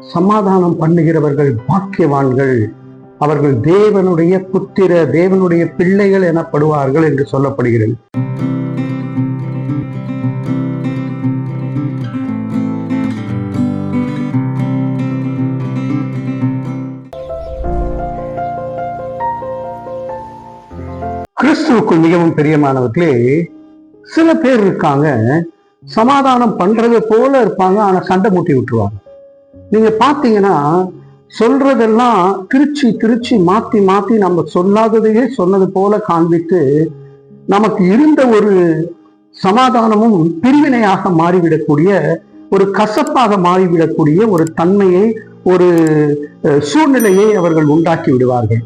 சமாதானம் பண்ணுகிறவர்கள் பாக்கியவான்கள். அவர்கள் தேவனுடைய புத்திர தேவனுடைய பிள்ளைகள் எனப்படுவார்கள் என்று சொல்லப்படுகிறது. கிறிஸ்துவுக்குள் மிகவும் பிரியமானவர்களே சில பேர் இருக்காங்க சமாதானம் பண்றது போல இருப்பாங்க ஆனா சண்டை மூட்டி விட்டுருவாங்க. நீங்க பாத்தீங்கன்னா சொல்றதெல்லாம் திருச்சி திருச்சி மாத்தி மாத்தி நம்ம சொல்லாததையே சொன்னது போல காண்பித்து நமக்கு இருந்த ஒரு சமாதானமும் பிரிவினையாக மாறிவிடக்கூடிய ஒரு கசப்பாக மாறிவிடக்கூடிய ஒரு தன்மையை ஒரு சூழ்நிலையை அவர்கள் உண்டாக்கி விடுவார்கள்.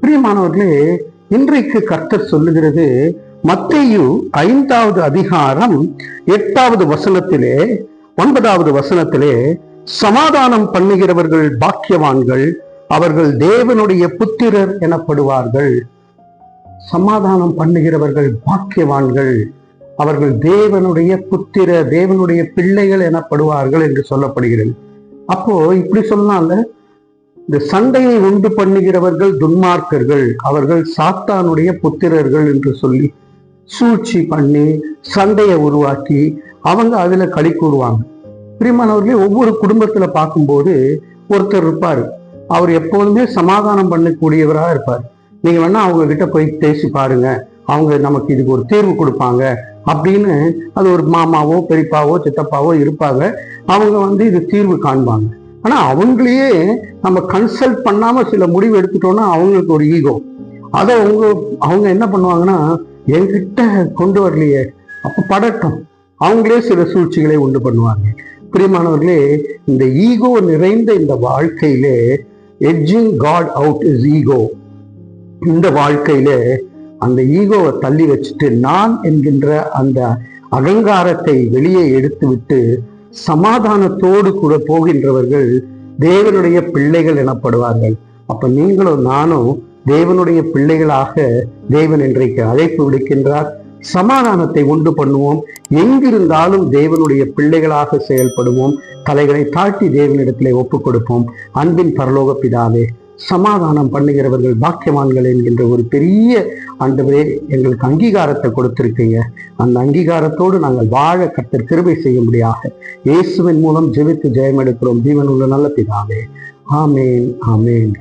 பிரியமானவர்களே இன்றைக்கு கர்த்தர் சொல்லுகிறது மத்தையு ஐந்தாவது அதிகாரம் எட்டாவது வசனத்திலே ஒன்பதாவது வசனத்திலே சமாதானம் பண்ணுகிறவர்கள் பாக்கியவான்கள் அவர்கள் தேவனுடைய புத்திரர் எனப்படுவார்கள். சமாதானம் பண்ணுகிறவர்கள் பாக்கியவான்கள் அவர்கள் தேவனுடைய புத்திர தேவனுடைய பிள்ளைகள் எனப்படுவார்கள் என்று சொல்லப்படுகிறது. அப்போ இப்படி சொன்னால இந்த சண்டையை உண்டு பண்ணுகிறவர்கள் துன்மார்க்கர்கள் அவர்கள் சாத்தானுடைய புத்திரர்கள் என்று சொல்லி சூழ்ச்சி பண்ணி சண்டையை உருவாக்கி அவங்க அதுல களி கூறுவாங்க பிரியமானவர்களே ஒவ்வொரு குடும்பத்துல பார்க்கும்போது ஒருத்தர் இருப்பார். அவர் எப்போதுமே சமாதானம் பண்ணக்கூடியவராக இருப்பார். நீங்க வேணா அவங்க கிட்ட போய் பேசி பாருங்க. அவங்க நமக்கு இதுக்கு ஒரு தீர்வு கொடுப்பாங்க அப்படின்னு அது ஒரு மாமாவோ பெரியப்பாவோ சித்தப்பாவோ இருப்பாங்க. அவங்க வந்து இது தீர்வு காண்பாங்க. ஆனா அவங்களையே நம்ம கன்சல்ட் பண்ணாம சில முடிவு எடுத்துட்டோம்னா அவங்களுக்கு ஒரு ஈகோ அதை அவங்க அவங்க என்ன பண்ணுவாங்கன்னா என்கிட்ட கொண்டு வரலையே. அப்ப படட்டும். அவங்களே சில சூழ்ச்சிகளை உண்டு பண்ணுவாங்க. பிரியமானவர்களே இந்த ஈகோ நிறைந்த இந்த வாழ்க்கையிலே edging god out is ego இந்த வாழ்க்கையிலே அந்த ஈகோவை தள்ளி வச்சுட்டு நான் என்கின்ற அந்த அகங்காரத்தை வெளியே எடுத்துவிட்டு சமாதானத்தோடு கூட போகின்றவர்கள் தேவனுடைய பிள்ளைகள் எனப்படுவார்கள். அப்ப நீங்களும் நானும் தேவனுடைய பிள்ளைகளாக தேவன் இன்றைக்கு அழைப்பு விடுக்கின்றார். சமாதானத்தை உண்டு பண்ணுவோம். எங்கிருந்தாலும் தேவனுடைய பிள்ளைகளாக செயல்படுவோம். தலைகளை தாழ்த்தி தேவனிடத்திலே ஒப்புக் கொடுப்போம் அன்பின் பரலோக பிதாவே சமாதானம் பண்ணுகிறவர்கள் பாக்கியவான்கள் என்கின்ற ஒரு பெரிய ஆண்டவரே எங்களுக்கு அங்கீகாரத்தை கொடுத்திருக்கீங்க. அந்த அங்கீகாரத்தோடு நாங்கள் வாழ கத்தர் கிருபை செய்யும்படியாக இயேசுவின் மூலம் ஜெபித்து ஜெயம் எடுக்கிறோம் ஜீவனுள்ள நல்ல பிதாவே. ஆமேன் ஆமேன்.